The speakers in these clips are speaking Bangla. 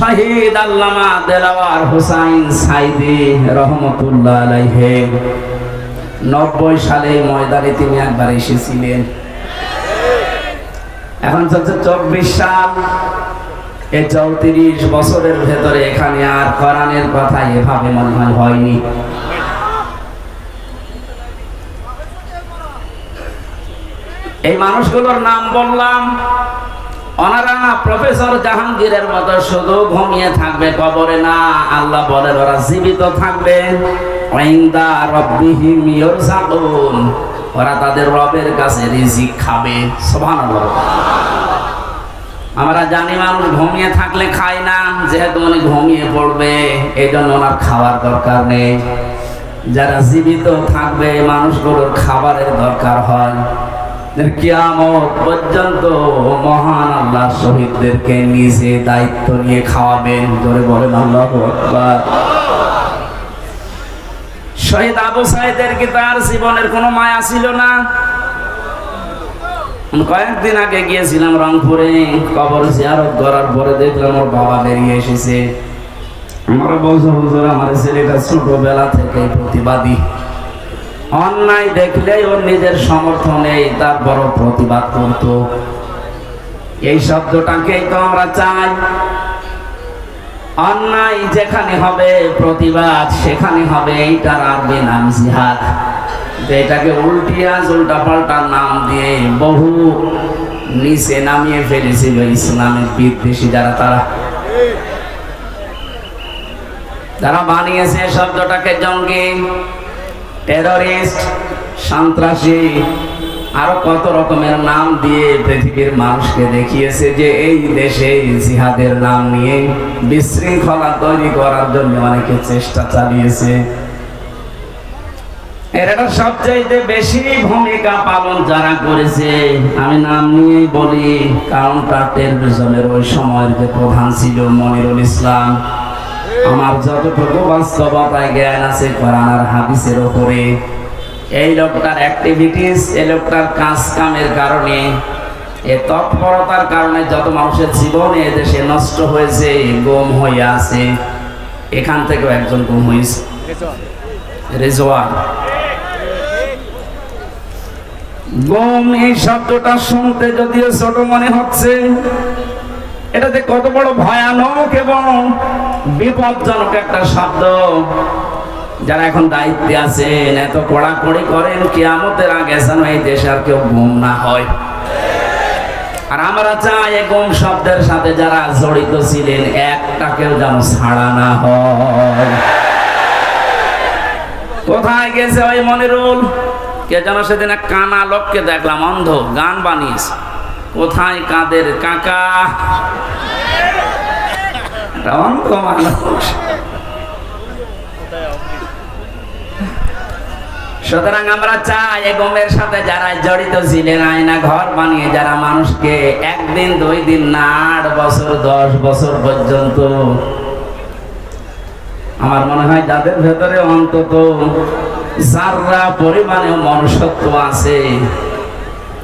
শহীদ আল্লামা দেলাওয়ার হুসাইন সাইদি রহমতুল্লাহ আলাইহে। নব্বই সালে ময়দানে তিনি একবার এসেছিলেন। এখন চলছে চব্বিশ সাল। এই চৌত্রিশ বছরের ভেতরে এখানে আর কোরআনের কথা এভাবে মনে হয় হয়নি। এই মানুষগুলোর নাম বললাম। ওনারা প্রফেসর জাহাঙ্গীরের মতো শুধু ঘুমিয়ে থাকবে কবরে না, আল্লাহ বলেন, ওরা জীবিত থাকবে। ওরা তাদের রবের কাছে রিজিক খাবে। সুবহানাল্লাহ। আমরা জানি মানুষ ঘুমিয়ে থাকলে খায় না, যেহেতু উনি ঘুমিয়ে পড়বে এই জন্য ওনার খাওয়ার দরকার নেই। যারা জীবিত থাকবে, মানুষগুলোর খাবারের দরকার হয়। কিয়ামত পর্যন্ত মহান আল্লাহ শহীদদেরকে নিজে দায়িত্ব নিয়ে খাওয়াবেন। ধরে বলেন আল্লাহ শহীদ আবু সাইদের কি তার জীবনের কোনো মায়া ছিল না? কয়েকদিন আগে গিয়েছিলাম রংপুরে, কবর জিয়ারত করার পরে দেখলাম ওর বাবা বেরিয়ে এসেছে। আমার বলছে, হুজুর, আমার ছেলেটা ছোটবেলা থেকে প্রতিবাদী। অন্যায় দেখলেই ওর নিজের সমর্থনে তারপর প্রতিবাদ করত। এই শব্দটাকেই তো আমরা চাই। অন্যায় যেখানে হবে, প্রতিবাদ সেখানে হবে, এইটার আরবি নাম জিহাদ। এটাকে উল্টিয়া উল্টা পাল্টা নাম দিয়ে বহু নিচে নামিয়ে ফেলেছিল ইসলামের বিদ্বেষী যারা, তারা। যারা বানিয়েছে শব্দটাকে জঙ্গি টেররিস্ট সন্ত্রাসী, আরও কত রকমের নাম দিয়ে পৃথিবীর মানুষকে দেখিয়েছে যে এই দেশে জিহাদের নাম নিয়ে বিশৃঙ্খলা তৈরি করার জন্য অনেকে চেষ্টা চালিয়েছে। এরা সবচাইতে বেশি ভূমিকা পালন যারা করেছে। আমি নাম নিয়েই বলি কাউন্টার টেরোরিজমের ওই সময়ের যে প্রধান ছিল মনিরুল ইসলাম। আমার যতটুকু বাস্তবতায় জ্ঞান আছে কোরআন আর হাদিসের উপরে। এই লোকটার অ্যাক্টিভিটিস এই লোকটার কাজ কামের কারণে, এ তৎপরতার কারণে যত মানুষের জীবন এ দেশে নষ্ট হয়েছে, গম হয়ে আছে। এখান থেকেও একজন গম হয়েছে। রেজওয়ান। গম এই শব্দটা শুনতে যদিও ছোট মনে হচ্ছে এটা যে কত বড় ভয়ানক এবং বিপজ্জনক একটা শব্দ। যারা এখন দায়িত্বে আছেন, এত কড়াকড়ি করেন, কিয়ামতের আগে যেন এই দেশে আর কেউ ঘুম না হয়। আর আমরা চাই গম শব্দের সাথে যারা জড়িত ছিলেন একটাকেও যেন ছাড়া না হয়। কোথায় গেছে ওই মনিরুল? কে যেন সেদিন এক কানা লোককে দেখলাম, অন্ধ, গান বানিয়েছে। কোথায় কাদের কাকা? সুতরাং আমরা চাই এই গমের সাথে যারা জড়িত ছিলেন, আয়না ঘর বানিয়ে যারা মানুষকে একদিন, দুই দিন না আট বছর, দশ বছর পর্যন্ত আমার মনে হয় যাদের ভেতরে অন্তত যারা পরিমাণে মনুষ্যত্ব আছে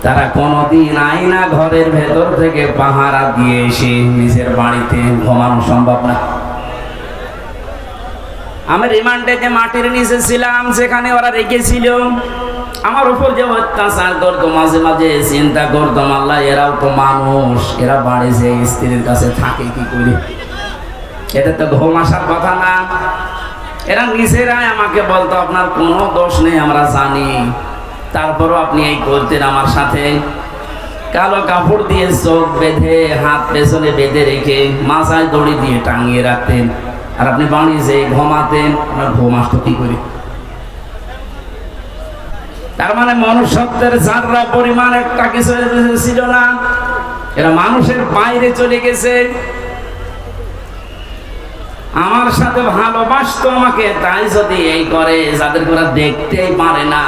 তারা কোনোদিন আইনা ঘরের ভেতর থেকে পাহারা দিয়ে এসে নিজের বাড়িতে ঘুমানো সম্ভব না। আমি রিমান্ডে যে মাটির নিচে ছিলাম, সেখানে ওরা রেখেছিল। আমার উপর যে অত্যাচার করতো মাঝে মাঝে চিন্তা করতাম আল্লাহ, এরাও তো মানুষ, এরা বাড়ি যে স্ত্রীর কাছে থাকে কি করে? এটা তো ঘুম আসার কথা না। এরা নিজেরাই আমাকে বলতো, আপনার কোনো দোষ নেই, আমরা জানি। তারপরও আপনি এই করতেন আমার সাথে কালো কাপড় দিয়ে চোখ বেঁধে, হাত পেছনে বেঁধে রেখে মাথায় দড়ি দিয়ে টাঙিয়ে রাখতেন। আর আপনি বাড়ি যে ঘুমাতেন, আপনার ঘুম আসতো কি করে? তার মানে মনুষ্যত্বের যাত্রা পরিমাণ একটা কিছু ছিল না। এরা মানুষের বাইরে চলে গেছে। আমার সাথে ভালোবাসতো আমাকে, তাই যদি এই করে, যাদের দেখতেই পারে না।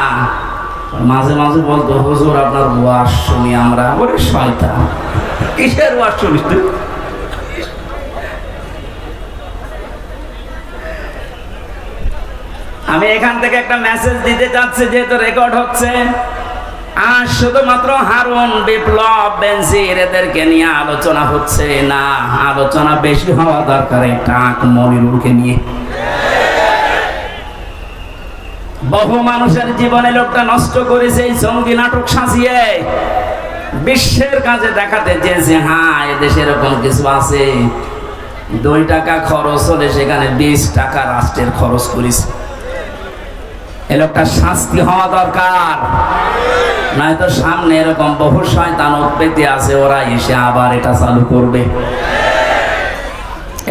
মাঝে মাঝে বলতো, হুজুর, আপনার ওয়াশ শুনি আমরা ওরে শয়তান। কিসের ওয়াশ শুনিস তুই আমি এখান থেকে একটা মেসেজ দিতে চাচ্ছি যেহেতু রেকর্ড হচ্ছে। আর শুধুমাত্র হারুন, বিপ্লব বেনজির এদেরকে নিয়ে আলোচনা হচ্ছে না। আলোচনা বেশি হওয়া দরকার এই টাক মনিরুলকে নিয়ে। বহু মানুষের জীবনে লোকটা নষ্ট করেছে, এই জঙ্গি নাটক সাজিয়ে বিশ্বের কাজে দেখাতে চেয়েছে হ্যাঁ এদেশে এরকম কিছু আছে। দুই টাকা খরচ হলে সেখানে বিশ টাকা রাষ্ট্রের খরচ করিস। এ লোকটা শাস্তি হওয়া দরকার। নয়তো সামনে এরকম বহু শয়তান পেতে আছে, ওরা এসে আবার এটা চালু করবে।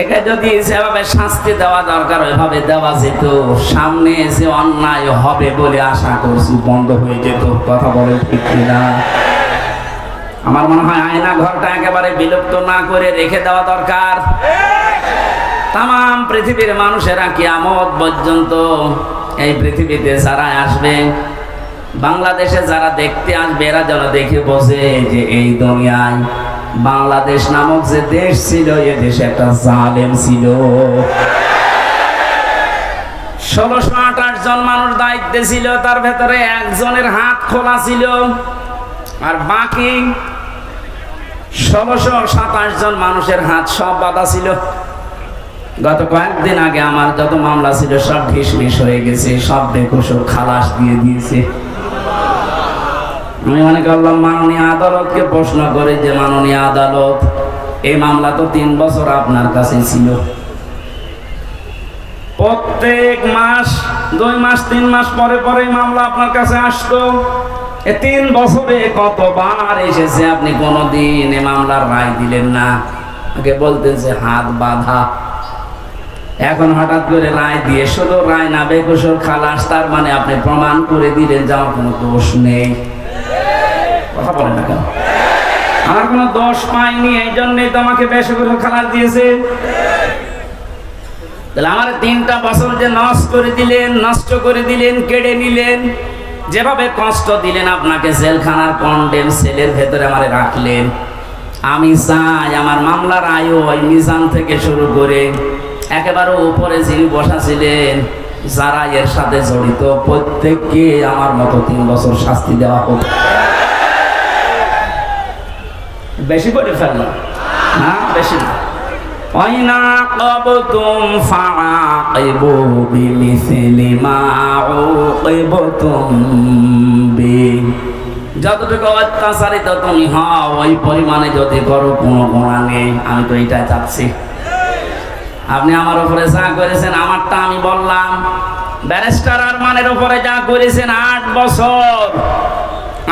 এটা যদি সেভাবে শাস্তি দেওয়া দরকার, ওইভাবে দেওয়া যেত। সামনে এসে অন্যায় হবে বলে আশা করছি বন্ধ হয়ে যেত। কথা বলে ঠিক আমার মনে হয় আয়না ঘরটা একেবারে বিলুপ্ত না করে রেখে দেওয়া দরকার। তাম পৃথিবীর মানুষেরা কিয়ামত পর্যন্ত এই পৃথিবীতে যারা আসবে, বাংলাদেশে যারা দেখতে আসবে, এরা যেন দেখে বসে যে এই দুনিয়ায় বাংলাদেশ নামক যে দেশ ছিল, এ দেশে একটা জালেম ছিল। ষোলোশো আঠাশ জন মানুষ দায়িত্বে ছিল, তার ভেতরে একজনের হাত খোলা ছিল। আর বাকি ষোলোশো সাতাশ জন মানুষের হাত সব বাধা ছিল। গত কয়েকদিন আগে আমার যত মামলা ছিল, সব ঢিসমিস হয়ে গেছে, সব বেকসুর খালাস দিয়ে দিয়েছে। আমি মনে করলাম মাননীয় আদালতকে প্রশ্ন করে যে মাননীয় আদালত, এই মামলা তো তিন বছর আপনার কাছে ছিল। প্রত্যেক মাস, দুই মাস, তিন মাস পরে পরে মামলা আপনার কাছে আসতো তিন বছরে কতবার এসেছে আপনি কোনোদিন এ মামলার রায় দিলেন না? আগে বলতেন যে হাত বাঁধা। এখন হঠাৎ করে রায় দিয়ে শুধু রায় না, বেকসুর খালাস, তার মানে আপনি প্রমাণ করে দিলেন যে আমার কোনো দোষ নেই। কথা বলেন না কেন? আমার কোনো দোষ পাইনি, এই জন্যই তো আমাকে বেসুর খালাস দিয়েছে। তাহলে আমার তিনটা বছর যে নষ্ট করে দিলেন, নষ্ট করে দিলেন, কেড়ে নিলেন, যেভাবে কষ্ট দিলেন আপনাকে জেলখানার কন্ডেম সেলের ভেতরে রাখলেন। আমি চাই আমার মামলার আয়ু ওই মিজান থেকে শুরু করে একেবারে উপরে যিনি বসা ছিলেন যারা এর সাথে জড়িত, প্রত্যেককে আমার মতো তিন বছর শাস্তি দেওয়া হোক। বেশি করে ফেললাম না বেশি না وإن عاقبتم فعاقبوا بمثل ما عوقبتم به যতটুকু অত্যাচারিত তুমি হও ওই পরিমাণে যদি করো কোনো গোনা নেই আমি তো এইটাই চাচ্ছি আপনি আমার উপরে যা করেছেন আমারটা আমি বললাম ব্যারিস্টার আরমানের উপরে যা করেছেন আট বছর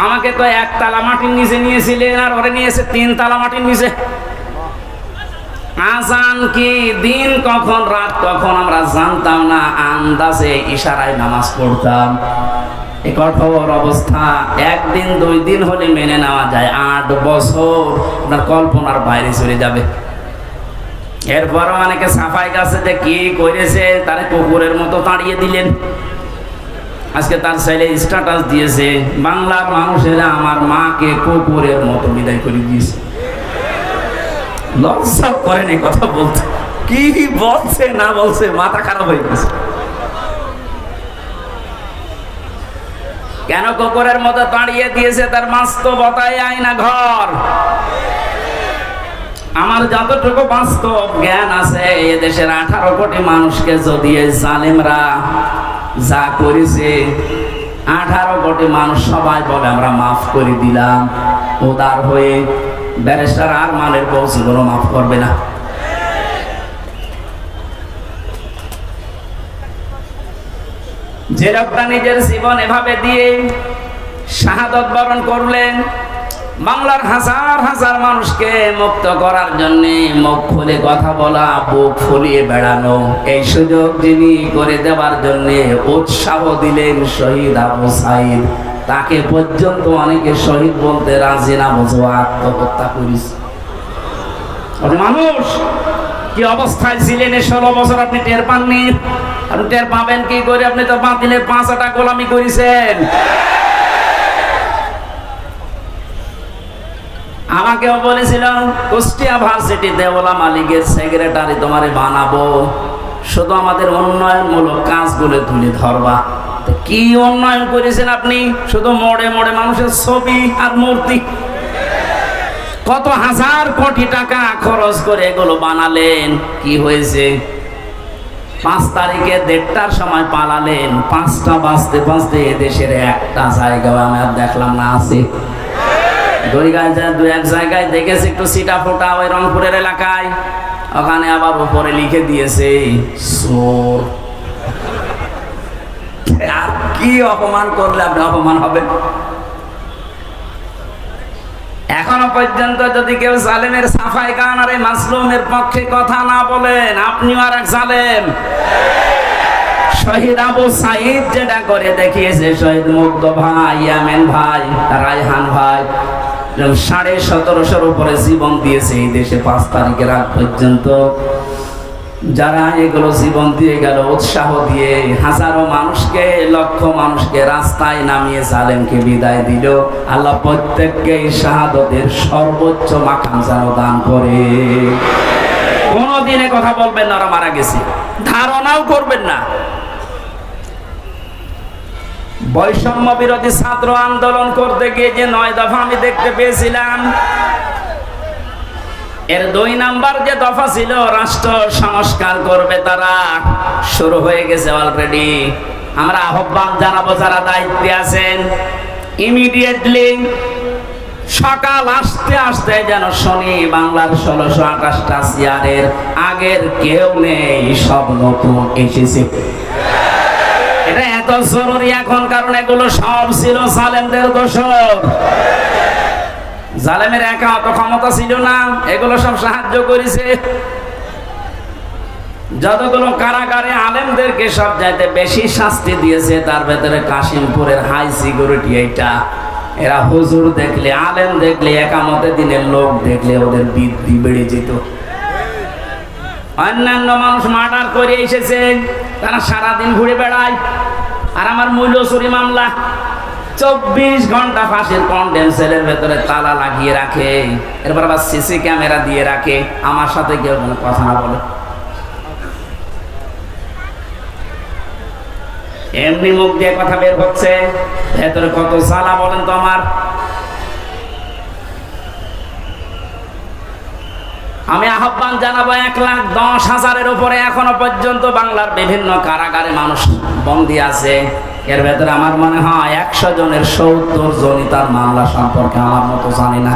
আমাকে তো এক তালা মাটির নিচে নিয়েছিলেন আর ওরে নিয়েছে তিন তালা মাটির নিচে। আজান কি দিন কখন, রাত কখন আমরা জানতাম না, আন্দাজে ইশারায় নামাজ পড়তাম। এই কঠোর অবস্থা। একদিন, দুই দিন হলে মেনে নেওয়া যায়। আট বছর আপনার কল্পনার বাইরে চলে যাবে। এরপর অনেকে সাফাই গাছে যে কি করেছে, তারে কুকুরের মতো তাড়িয়ে দিলেন। আজকে তার ছেলে স্ট্যাটাস দিয়েছে। বাংলার মানুষেরা আমার মাকে কুকুরের মতো বিদায় করে দিয়েছে। লজ্জা করেন এই কথা বলতে। কি বলছে, না বলছে, মাথা খারাপ হয়ে গেছে। কেন কুকুরের মতো দাঁড়িয়ে দিয়েছে তার বাস্তবতায় আয়না ঘর? আমার যতটুকু বাস্তব জ্ঞান আছে, এদেশের আঠারো কোটি মানুষকে যদি এই জালেমরা যা করেছে। আঠারো কোটি মানুষ সবাই বলে, আমরা মাফ করে দিলাম। উদার হয়ে ব্যারিস্টার আর মানের জীবনও মাফ করবে না। যে লোকটা নিজের জীবন এভাবে দিয়ে শাহাদত বরণ করলেন বাংলার হাজার হাজার মানুষকে মুক্ত করার জন্য মুখ খুলে কথা বলা, বুক ফুলিয়ে বেড়ানো। এই সুযোগ যিনি করে দেওয়ার জন্য উৎসাহ দিলেন শহীদ আবু সাইদ। তাকে পর্যন্ত অনেকে শহীদ বলতে রাজি না, বুঝো, আত্মহত্যা করিস মানুষ, কি অবস্থায় ছিলেন এই ষোলো বছর আপনি টের পাননি? আপনি টের পাবেন কি করে? আপনি তো বাতিলের পাঁচ আটা গোলামি করেছেন। আমাকেও বলেছিল, কুষ্টিয়া ভার্সিটিতে ওলা মালিকের সেক্রেটারি তোমারে বানাবো। শুধু আমাদের উন্নয়নমূলক কাজগুলো তুলে ধরবা। কি উন্নয়ন করেছেন আপনি? শুধু মোড়ে মোড়ে মানুষের ছবি আর মূর্তি। কত হাজার কোটি টাকা খরচ করে এগুলো বানালেন। কি হয়েছে? পাঁচ তারিখে দেড়টার সময় পালালেন। পাঁচটা বাজতে বাজতে দেশের একটা জায়গাও আমি আর দেখলাম না, আছে। দুই গায়ে দু এক জায়গায় দেখেছি একটু সিটা ফোটা ওই রংপুরের এলাকায়। ওখানে আবার উপরে লিখে দিয়েছে, সোর। আর কি অপমান করলে আপনি অপমান এখনও পর্যন্ত যদি কেউ জালেমের সাফাই গান আর মাসলুমের পক্ষে কথা না বলেন, আপনিও আর এক জালেম। শহীদ আবু সাইদ যেটা করে দেখিয়েছে, শহীদ মুগ্ধ ভাই, ইয়ামেন ভাই, রায়হান ভাই। সাড়ে সতেরোশোর উপরে জীবন দিয়েছে এই দেশে পাঁচ তারিখের আগ পর্যন্ত। যারা এগুলো জীবন দিয়ে গেল, উৎসাহ দিয়ে হাজারো মানুষকে, লক্ষ মানুষকে রাস্তায় নামিয়ে জালেমকে বিদায় দিল। আল্লাহ প্রত্যেককে এই শাহাদতের সর্বোচ্চ মাকাম যেন দান করে। কোনোদিনে কথা বলবেন না, ওরা মারা গেছে। ধারণাও করবেন না। বৈষম্য বিরোধী ছাত্র আন্দোলন করতে গিয়ে যে নয় দফা আমি দেখতে পেয়েছিলাম, এর দুই নাম্বার যে দফা ছিল, রাষ্ট্র সংস্কার করবে তারা। শুরু হয়ে গেছে অলরেডি আমরা আহ্বান জানাব যারা দায়িত্বে আছেন ইমিডিয়েটলি সকাল আসতে আসতে যেন শনি বাংলার ষোলোশো আঠাশটা চেয়ারের আগের কেউ নেই, সব নতুন এসেছে। এটা এত জরুরি এখন, কারণ এগুলো সব ছিল সালেমদের দোষর। জালেমের একা অত ক্ষমতা ছিল না, এগুলো সব সাহায্য করেছে। যতগুলো কারাগারে আলেমদেরকে সব যাইতে বেশি শাস্তি দিয়েছে, তার ভেতরে কাশিমপুরের হাই সিকিউরিটি এইটা। এরা হুজুর দেখলে, আলেম দেখলে একামতে দিনের লোক দেখলে ওদের বৃদ্ধি বেড়ে যেত। অন্যান্য মানুষ মার্ডার করে এসেছে, তারা সারাদিন ঘুরে বেড়ায়। আর আমার মূল্য চুরি মামলা, চব্বিশ ঘণ্টা ফাঁসির কন্ডেম ভেতরে তালা লাগিয়ে রাখে, এরপর আবার সিসি ক্যামেরা দিয়ে রাখে, আমার সাথে কেউ কোনো কথা না বলে। এমনি মুখ দিয়ে কথা বের হচ্ছে, ভেতরে কত সালা বলেন তো আমার? আমি আহ্বান জানাব এক লাখ দশ হাজারের উপরে এখনও পর্যন্ত বাংলার বিভিন্ন কারাগারে মানুষ বন্দী আছে। এর ভেতরে আমার মনে হয় একশো জনের সত্তর জনই তার মামলা সম্পর্কে আমার মতো জানি না।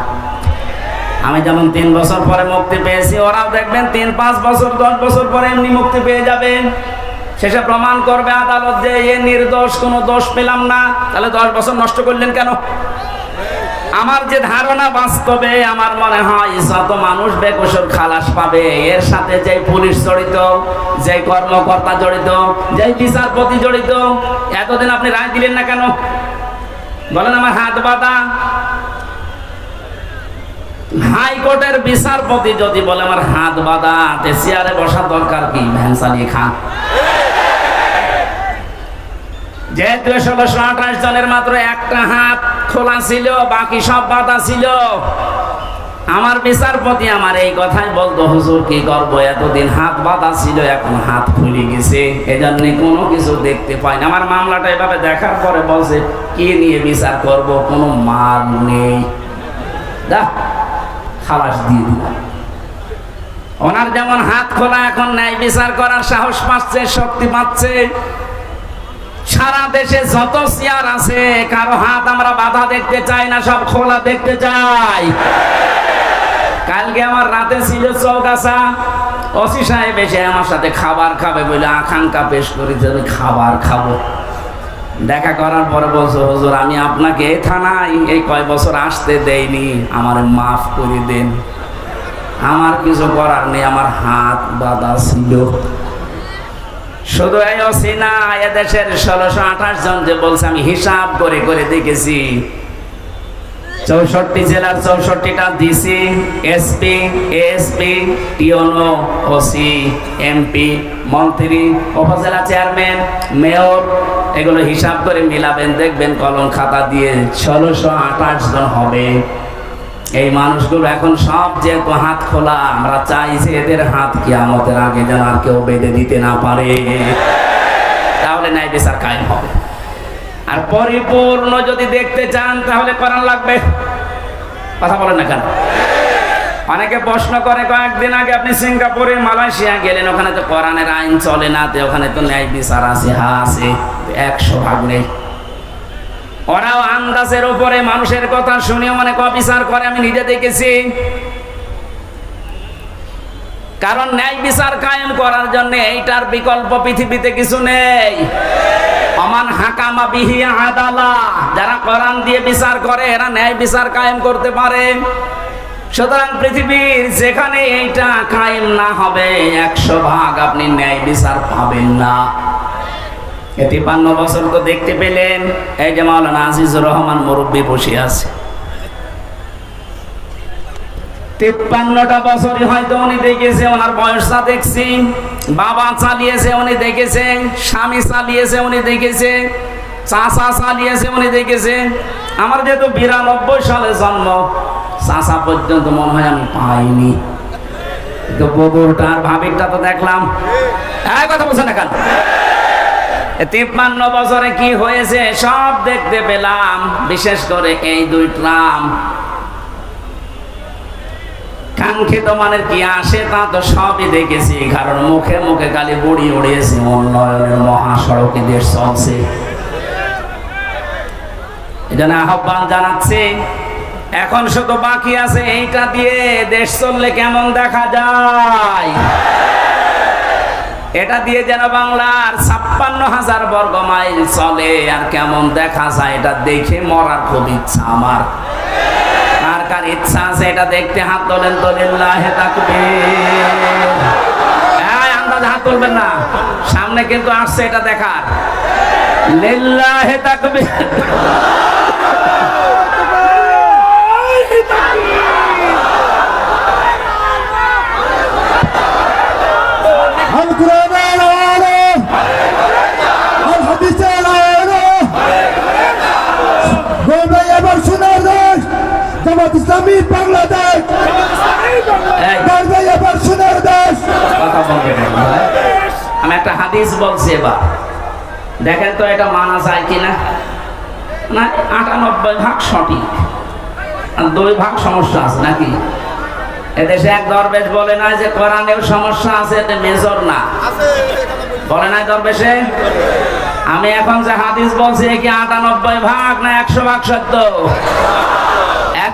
আমি যেমন তিন বছর পরে মুক্তি পেয়েছি, ওরাও দেখবেন তিন, পাঁচ বছর, দশ বছর পরে এমনি মুক্তি পেয়ে যাবেন শেষে প্রমাণ করবে আদালত যে এ নির্দোষ, কোনো দোষ পেলাম না। তাহলে দশ বছর নষ্ট করলেন কেন? আমার যে ধারণা বাস্তবে, আমার মনে হয় যত মানুষ বেকসুর খালাস পাবে, এর সাথে যে পুলিশ জড়িত যে কর্মকর্তা জড়িত যে বিচারপতি জড়িত, এতদিন আপনি রায় দিলেন না কেন? বলেন আমার হাত বাঁধা। হাইকোর্টের বিচারপতি যদি বলে আমার হাত বাঁধা চেয়ারে বসা দরকার কি? ভ্যান চালিয়ে খান। যেহেতু ষোলোশো আঠাশ জনের মাত্র একটা হাত খোলা ছিল, বাকি সব বাধা ছিল। আমার বিচারপতি আমার এই কথাই বলতো, হুজুর, কি করব এতদিন হাত বাঁধা ছিল, এখন হাত খুলে গেছে। এজন্য কোনো কিছু দেখতে পাই না। আমার মামলাটা এভাবে দেখার পরে বলছে, কি নিয়ে বিচার করব? কোনো মার নেই। খালাস দিয়ে দিলাম ওনার যেমন হাত খোলা এখন ন্যায় বিচার করার সাহস পাচ্ছে, শক্তি পাচ্ছে। সারা দেশে যত চেয়ার আছে, কারও হাত আমরা বাধা দেখতে চাই না, সব খোলা দেখতে চাই। কালকে আমার রাতে ছিল চৌকাছা অসি সাহেব এসে আমার সাথে খাবার খাবে, বলে আকাঙ্ক্ষা পেশ করি যে আমি খাবার খাব। দেখা করার পরে বলছো, হুজুর, আমি আপনাকে এই থানায় এই কয় বছর আসতে দেইনি, আমার মাফ করে দেন। আমার কিছু করার নেই, আমার হাত বাঁধা ছিল। শুধু এই অসিনা এদেশের ষোলোশো আঠাশ জন যে বলছে, আমি হিসাব করে করে দেখেছি। চৌষট্টি জেলার চৌষট্টিটা ডিসি, এসপি এসপি টিওনো ওসি, এমপি, মন্ত্রী, উপজেলা চেয়ারম্যান, মেয়র, এগুলো হিসাব করে মিলাবেন, দেখবেন কলম খাতা দিয়ে ষোলোশো আঠাশ জন হবে। এই মানুষগুলো এখন সব যেহেতু হাত খোলা, আমরা চাই যে এদের হাত কি আমাদের আগে যেন আর কেউ বেঁধে দিতে না পারে। তাহলে ন্যায় বিচার কায়েম হবে। আর পরিপূর্ণ যদি দেখতে চান, তাহলে কোরআন লাগবে। কথা বলেন না কেন? অনেকে প্রশ্ন করে, কয়েকদিন আগে আপনি সিঙ্গাপুরে, মালয়েশিয়া গেলেন, ওখানে তো কোরআনের আইন চলে না ওখানে তো ন্যায় বিচার আছে, হা আছে, একশো ভাগ নেই। ওরাও আন্দাজের উপরে মানুষের কথা শুনেও অনেক অবিচার করে, আমি নিজে দেখেছি। কারণ ন্যায় বিচার কায়েম করার জন্য এইটার বিকল্প পৃথিবীতে কিছু নেই। অমান হাকামা বিহি আদালা। যারা কোরআন দিয়ে বিচার করে, এরা ন্যায় বিচার কায়েম করতে পারে। সুতরাং পৃথিবীর যেখানে এইটা কায়েম না হবে, একশো ভাগ আপনি ন্যায় বিচার পাবেন না। তিপ্পান্ন বছর তো দেখতে পেলেন, এই যে মাওলানা আজিজুর রহমান মুরব্বী বসে আছে। তিপ্পান্নটা বছরই হয়তো উনি দেখেছে, ওনার বয়সটা দেখছি। বাবা চালিয়েছে, উনি দেখেছে। স্বামী চালিয়েছে, উনি দেখেছে। চাষা চালিয়েছে, উনি দেখেছে। আমার যেহেতু বিরানব্বই সালে জন্ম চাষা পর্যন্ত মনে হয় আমি পাইনি। তো বগুড়টা আর ভাবিরটা তো দেখলাম। কথা বলছে না কেন? তিপ্পান্ন বছরে কি হয়েছে সব দেখতে পেলাম, বিশেষ করে এই দুই ট্রাম। কাঙ্ক্ষিত মানের কি আসে তা তো সবই দেখেছি, কারণ মুখে মুখে খালি বুড়ি উড়িয়েছে, উন্নয়নের মহাসড়কে দেশ চলছে। এজন্য আহ্বান জানাচ্ছে, এখন শুধু বাকি আছে এইটা দিয়ে দেশ চললে কেমন দেখা যায়? এটা দিয়ে যেন বাংলার ছাপ্পান্ন হাজার বর্গ মাইল চলে, আর কেমন দেখা যায় এটা দেখে মরার খুব ইচ্ছা আমার। আর কার ইচ্ছা আছে এটা দেখতে, হাত তোলেন আন্দাজ হাত তুলবেন না, সামনে কিন্তু আসছে এটা দেখার al Kur'an al-A'la al hadis al-A'la গোমরা এবার সোনার দেশ ইসলামী বাংলাদেশ। সোনার দেশ। না। আমি একটা হাদিস বলছি এবার। দেখেন তো এটা মানা যায় কিনা? না আটানব্বই ভাগ সঠিক। দুই ভাগ সমস্যা আছে নাকি? এদেশে এক দরবেশ বলে না যে কোরআনেও সমস্যা আছে এটা মেজর না। বলে নাই দরবেশে? আমি এখন যে হাদিস বলছি কি আটানব্বই ভাগ না একশো ভাগ সত্য?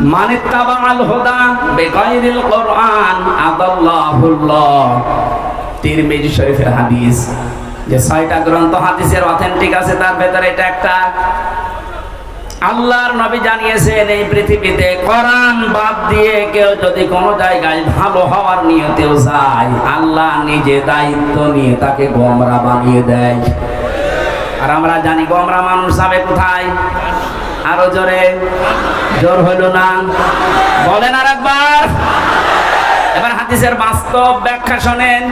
মানে তাবাল হুদা বেগাইরিল কোরআন, আদাল্লাহুল্লাহ। তিরমিজি শরীফের হাদিস। যে ছয়টা গ্রন্থ হাদিসের অথেন্টিক আছে, তার ভেতরে এটা একটা। আল্লাহর নবী জানিয়েছেন, এই পৃথিবীতে কোরআন বাদ দিয়ে কেউ যদি কোনো জায়গায় ভালো হওয়ার নিয়তেও যায়, আল্লাহ নিজে দায়িত্ব নিয়ে তাকে গোমরা বানিয়ে দেয়। আর আমরা জানি, গোমরা মানুষ যাবে কোথায়? আরও জোরে। জোর হইল না। বলেন আর একবার এবার হাদিসের বাস্তব ব্যাখ্যা শোনেন।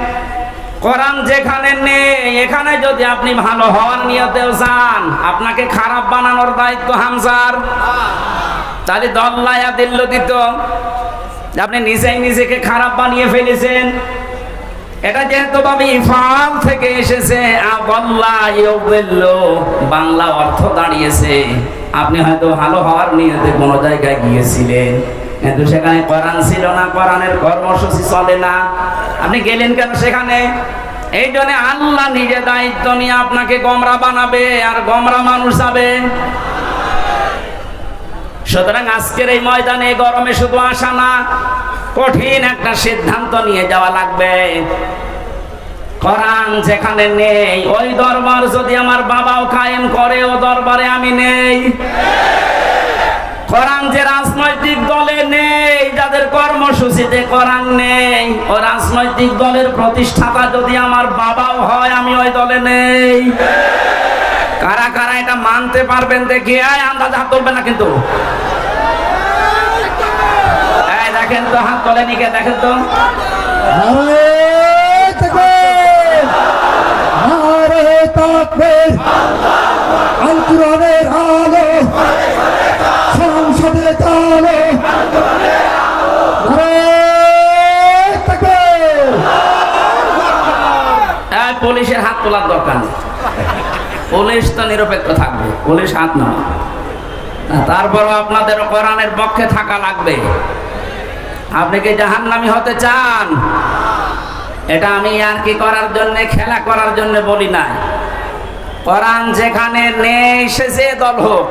কোরআন যেখানে নেই, এখানে যদি আপনি ভালো হওয়ার নিয়তেও চান আপনাকে খারাপ বানানোর দায়িত্ব হামজার। তাহলে দল্লায়া দিল্ল দিত। আপনি নিজেই নিজেকে খারাপ বানিয়ে ফেলেছেন। এটা যেহেতু ভাবে ইফাল থেকে এসেছে বাংলা অর্থ দাঁড়িয়েছে। আপনি হয়তো ভালো হওয়ার নিয়তে কোনো জায়গায় গিয়েছিলেন। কিন্তু সেখানে কোরআন ছিল না, কোরআনের কর্মসূচি চলে না। আপনি গেলেন কেন সেখানে? এই জন্য আল্লাহ নিজে দায়িত্ব নিয়ে আপনাকে গমরা বানাবে, আর গমরা মানুষ যাবে। সুতরাং আজকের এই ময়দানে গরমে শুধু আসা না। কঠিন একটা সিদ্ধান্ত নিয়ে যাওয়া লাগবে। কোরআন যেখানে নেই, ওই দরবার যদি আমার বাবাও কায়েম করে, ও দরবারে আমি নেই। কোরআন যে রাজনৈতিক দলে নেই, যাদের কর্মসূচিতে কোরআন নেই, ও রাজনৈতিক দলের প্রতিষ্ঠাতা যদি আমার বাবাও হয়, আমি ওই দলে নেই। কারা কারা এটা মানতে পারবেন দেখি আয় আন্দাজ হাত তুলবে না কিন্তু। দেখেন তো হাত তোলেনি কে দেখেন তো। আল সংসদে পুলিশের হাত তোলার দরকার নেই। পুলিশ তো নিরপেক্ষ থাকবে, পুলিশ হাত না তারপরও আপনাদের কোরআনের পক্ষে থাকা লাগবে। আপনি কি জাহান্নামি হতে চান? এটা আমি আর কি করার জন্য, খেলা করার জন্য বলি না কোরআন যেখানে নেই, সে যে দল হোক।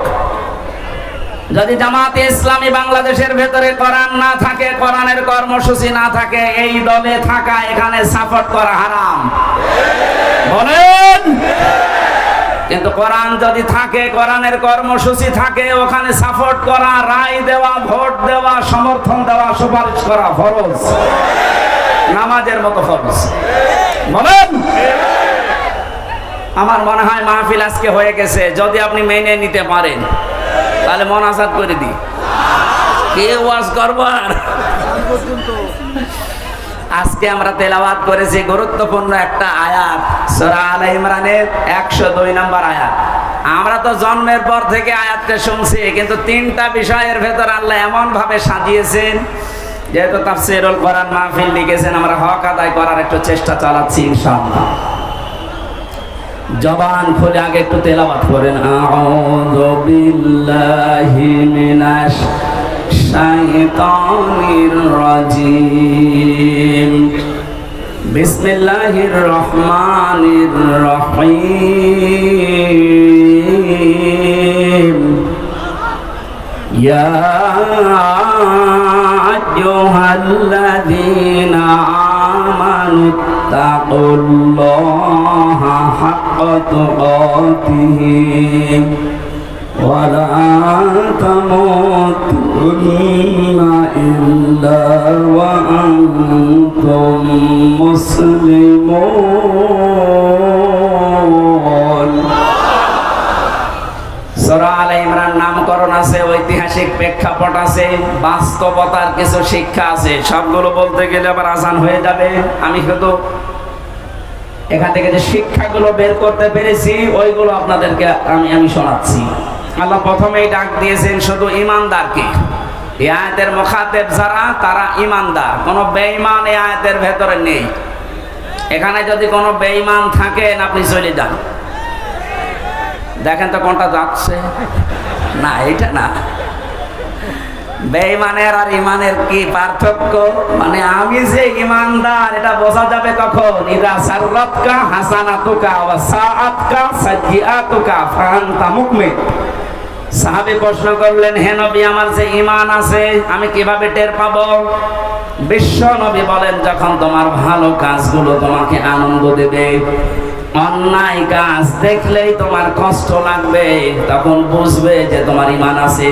যদি জামাতে ইসলামী বাংলাদেশের ভেতরে কোরআন না থাকে, কোরআনের কর্মসূচি না থাকে, এই দলে থাকা, এখানে সাপোর্ট করা হারাম। বলেন! কিন্তু কোরআন যদি থাকে, কোরআনের কর্মসূচি থাকে, ওখানে সাপোর্ট করা, রায় দেওয়া, ভোট দেওয়া, সমর্থন দেওয়া, সুপারিশ করা ফরজ। নামাজের মতো ফরজ। বলেন? আমার মনে হয় মাহফিল আজকে হয়ে গেছে। যদি আপনি মেনে নিতে পারেন, তাহলে মন আসাদ করে দিই কে ওয়াজ করব আর? আজকে আমরা তেলাওয়াত করেছি গুরুত্বপূর্ণ একটা আয়াত, সূরা আল ইমরানের 102 নম্বর আয়াত। আমরা তো জন্মের পর থেকে আয়াতটা শুনছি, কিন্তু তিনটা বিষয়ের ভেতর আল্লাহ এমন ভাবে সাজিয়েছেন, যেহেতু তার তাফসীরুল কোরআন মাহফিল লিখেছেন, আমরা হক আদায় করার একটু চেষ্টা চালাচ্ছি ইনশাআল্লাহ। জবান খুলে আগে একটু তেলাওয়াত করেন, আউযু বিল্লাহি মিনাশ الشيطان الرجيم بسم الله الرحمن الرحيم يا أيها الذين آمنوا اتقوا الله حق تقاته ولا تموتن إلا وأنتم مسلمون সূরা আলে ইমরান নামকরণ আছে ঐতিহাসিক প্রেক্ষাপট আছে বাস্তবতার কিছু শিক্ষা আছে সবগুলো বলতে গেলে আবার আজান হয়ে যাবে আমি শুধু এখান থেকে যে শিক্ষাগুলো বের করতে পেরেছি ওইগুলো আপনাদেরকে আমি আমি শোনাচ্ছি আল্লাহ প্রথমেই ডাক দিয়েছেন শুধু ইমানদারকে। এই আয়াতের মুখাতেব যারা, তারা ইমানদার। কোনো বেঈমান এই আয়াতের ভেতরে নেই। এখানে যদি কোনো বেঈমান থাকেন, আপনি চলে যান। দেখেন তো কোনটা যাচ্ছে। না এটা না। বেঈমানের আর ইমানের কি পার্থক্য? মানে আমি যে ইমানদার এটা বোঝা যাবে কখন? ইদা সাররাতকা হাসানাতুকা ওয়া সাআতকা সাইয়্যাতুকা ফাআনতা মুকমিন সাহাবী প্রশ্ন করলেন, হে নবী, আমার যে ইমান আছে, আমি কীভাবে টের পাব? বিশ্ব নবী বলেন, যখন তোমার ভালো কাজগুলো তোমাকে আনন্দ দেবে, অন্যায় কাজ দেখলেই তোমার কষ্ট লাগবে, তখন বুঝবে যে তোমার ইমান আছে।